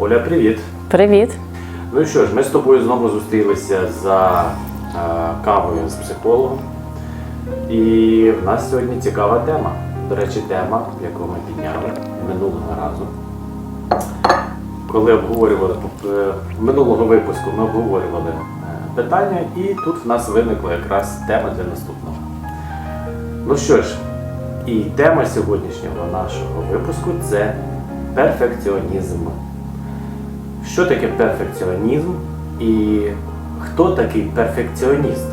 Оля, привіт! Привіт. Ну що ж, ми з тобою знову зустрілися за е, кавою з психологом. І в нас сьогодні цікава тема. До речі, тема, яку ми підняли минулого разу. Коли обговорювали е, минулого випуску, ми обговорювали е, питання, і тут в нас виникла якраз тема для наступного. Ну що ж, і тема сьогоднішнього нашого випуску це перфекціонізм. Що таке перфекціонізм і хто такий перфекціоніст?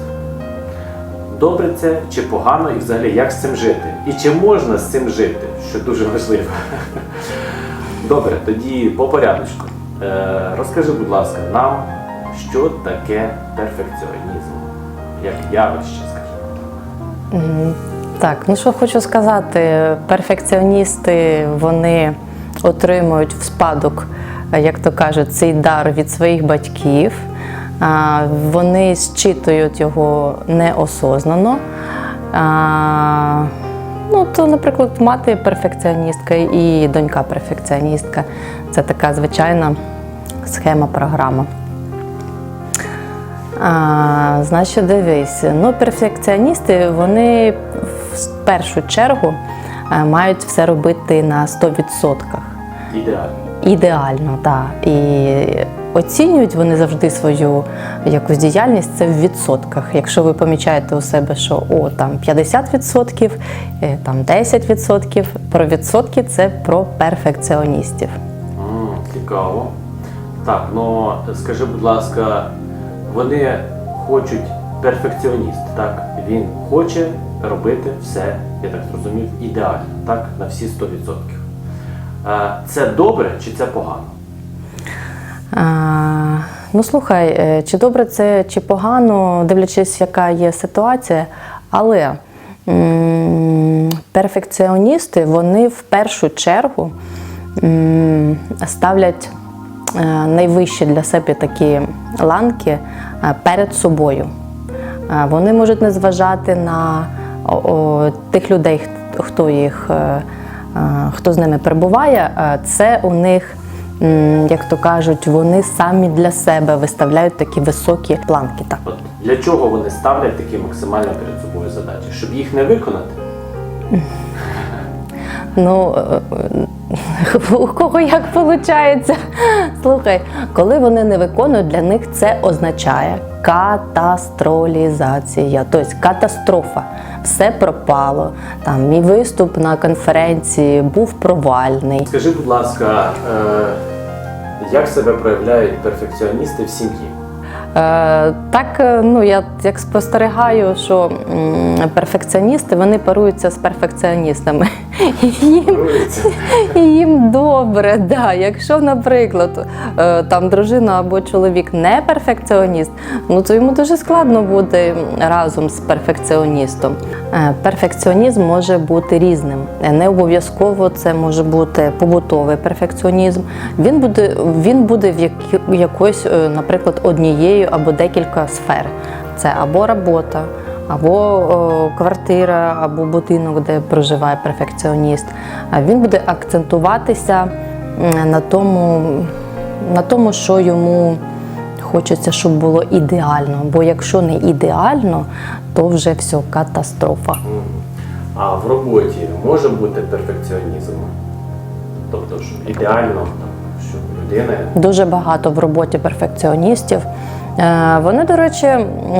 Добре це чи погано, і взагалі як з цим жити? І чи можна з цим жити, що дуже важливо. Добре, тоді по порядочку. Е, розкажи, будь ласка, нам, що таке перфекціонізм? Як явище, скажімо. М, Так, ну що хочу сказати, перфекціоністи вони отримують в спадок, як то кажуть, цей дар від своїх батьків. Вони зчитують його неосознано. Ну, то, наприклад, мати перфекціоністка і донька перфекціоністка. Це така звичайна схема програма. А, значить, дивись, ну, перфекціоністи вони в першу чергу е, мають все робити на 100%. Ідеально. Ідеально, так. І оцінюють вони завжди свою якусь діяльність це в відсотках. Якщо ви помічаєте у себе, що о, там 50%, е, там 10%, про відсотки це про перфекціоністів. Цікаво. Так, ну скажи, будь ласка, вони хочуть перфекціоніст, так? Він хоче робити все, я так зрозумів, ідеально, так? На всі 100%. Це добре чи це погано? А, ну слухай, е, чи добре це, чи погано, дивлячись, яка є ситуація, але м, перфекціоністи вони в першу чергу м, ставлять е, найвищі для себе такі ланки е, перед собою. Вони можуть не зважати на о, о, тих людей, хто їх, хто з ними перебуває. Е, Це у них, як то кажуть, вони самі для себе виставляють такі високі планки. Так. От для чого вони ставлять такі максимально перед собою задачі? Щоб їх не виконати? Ну, е, у кого як виходить? Слухай, коли вони не виконують, для них це означає катастролізація, тобто катастрофа. Все пропало. Там мій виступ на конференції був провальний. Скажи, будь ласка, е, як себе проявляють перфекціоністи в сім'ї? Е, так, е, ну я як спостерігаю, що перфекціоністи вони паруються з перфекціоністами. Їм їм добре, да. Якщо, наприклад, е, там дружина або чоловік не перфекціоніст, ну то йому дуже складно буде разом з перфекціоністом. Е, Перфекціонізм може бути різним. Е, Не обов'язково це може бути побутовий перфекціонізм. Він буде, він буде в якоїсь, наприклад, однією або декілька сфер. Це або робота, або квартира, або будинок, де проживає перфекціоніст. А Він буде акцентуватися на тому, на тому, що йому хочеться, щоб було ідеально. Бо якщо не ідеально, то вже все катастрофа. А в роботі може бути перфекціонізм? Тобто, що ідеально, там, що людина Дуже багато в роботі перфекціоністів. Е, Вони, до речі,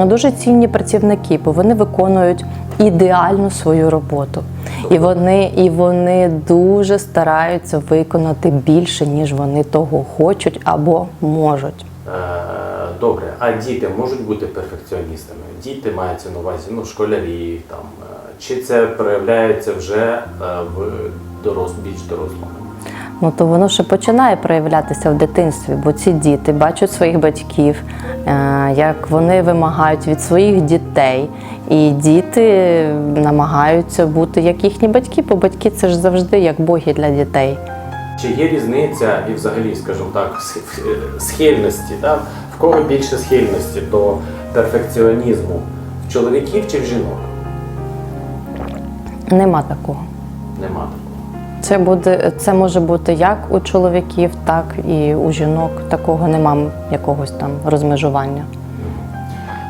дуже цінні працівники, бо вони виконують ідеальну свою роботу. І вони, і вони дуже стараються виконати більше, ніж вони того хочуть або можуть. Е, Добре, а діти можуть бути перфекціоністами? Діти мається на увазі, ну, школярі там. е, Чи це проявляється вже в дорос, більш дорослому? Ну то воно ще починає проявлятися в дитинстві, бо ці діти бачать своїх батьків, е, як вони вимагають від своїх дітей, і діти намагаються бути як їхні батьки, бо батьки це ж завжди як боги для дітей. Чи є різниця і взагалі, скажімо так, схильності, так? в кого більше схильності до перфекціонізму? В чоловіків чи в жінок? Нема такого. Нема такого. Це буде це може бути як у чоловіків, так і у жінок. Такого нема якогось там розмежування.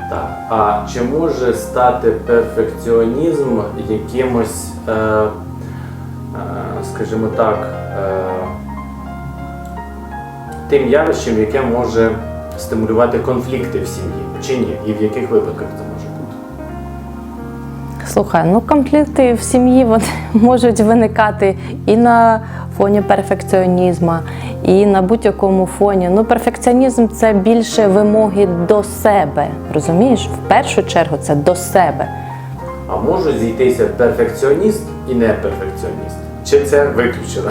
Так. А чи може стати перфекціонізм якимось, е, е, скажімо так, е, тим явищем, яке може стимулювати конфлікти в сім'ї? Чи ні? І в яких випадках це? Слухай, ну конфлікти в сім'ї вони можуть виникати і на фоні перфекціонізму, і на будь-якому фоні. Ну, перфекціонізм це більше вимоги до себе. Розумієш? В першу чергу це до себе. А можуть зійтися перфекціоніст і неперфекціоніст? Чи це виключено?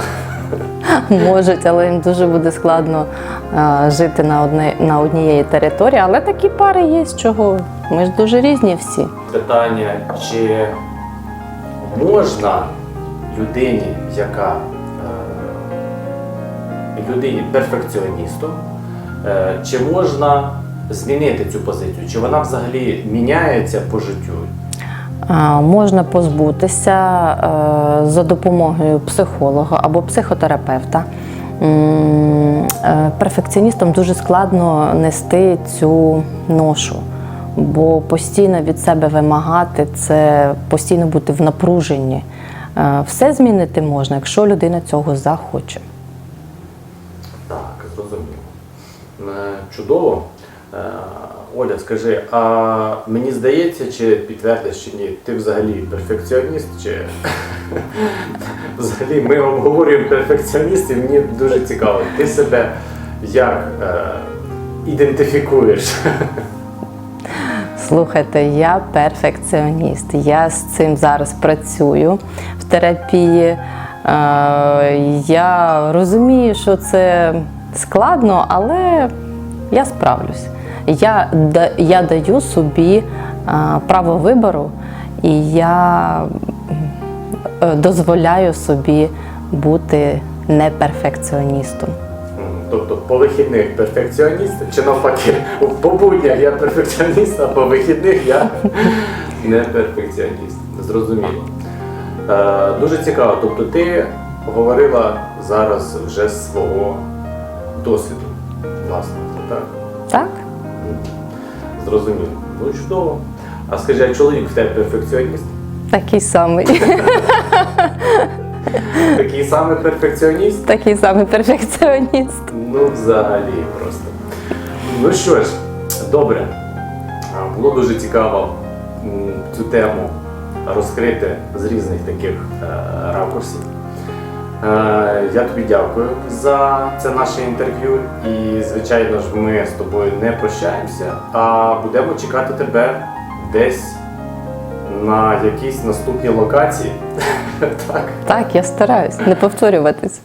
Можуть, але їм дуже буде складно е, жити на одне, на однієї території. Але такі пари є з чого. Ми ж дуже різні всі. Питання, чи можна людині, яка е, людині перфекціоністу, е, чи можна змінити цю позицію? Чи вона взагалі міняється по життю? Можна позбутися е, за допомогою психолога або психотерапевта. Перфекціоністам дуже складно нести цю ношу, бо постійно від себе вимагати це постійно бути в напруженні. Е, Все змінити можна, якщо людина цього захоче. Так, зрозуміло. Е, Чудово. Е, Оля, скажи, а мені здається, чи підтвердиш, чи ні, ти взагалі перфекціоніст, чи взагалі ми обговорюємо перфекціоністів, мені дуже цікаво. Ти себе як е, ідентифікуєш? Слухайте, я перфекціоніст. Я з цим зараз працюю в терапії. Е, Я розумію, що це складно, але я справлюсь. Я, я даю собі е, право вибору, і я е, дозволяю собі бути неперфекціоністом. Тобто по вихідних перфекціоніст, чи навпаки, по буднях я перфекціоніст, а по вихідних я не перфекціоніст. Зрозуміло. Е, дуже цікаво. Тобто ти говорила зараз вже з свого досвіду власного, так? Так? Зрозуміло. Ну чудово. А скажи, а чоловік в тебе перфекціоніст? Такий самий. Такий самий перфекціоніст? Такий самий перфекціоніст. Ну, взагалі просто. Ну що ж, добре. Було дуже цікаво цю тему розкрити з різних таких е, ракурсів. Е, я тобі дякую за це наше інтерв'ю. І, звичайно ж, ми з тобою не прощаємося, а будемо чекати тебе десь на якійсь наступній локації. Так. Так, я стараюсь не повторюватись.